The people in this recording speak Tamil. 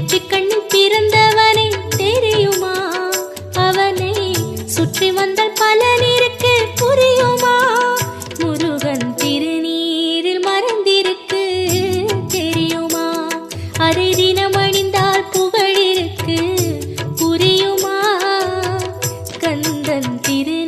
வெற்றி கண்ணு பிறந்தவனே தெரியுமா? அவனை சுற்றி வந்த பலனிருக்கு புரியுமா? முருகன் திருநீரில் மறந்திருக்கு தெரியுமா? அதை தினம் அணிந்தால் புகழிருக்கு புரியுமா? கந்தன் திரு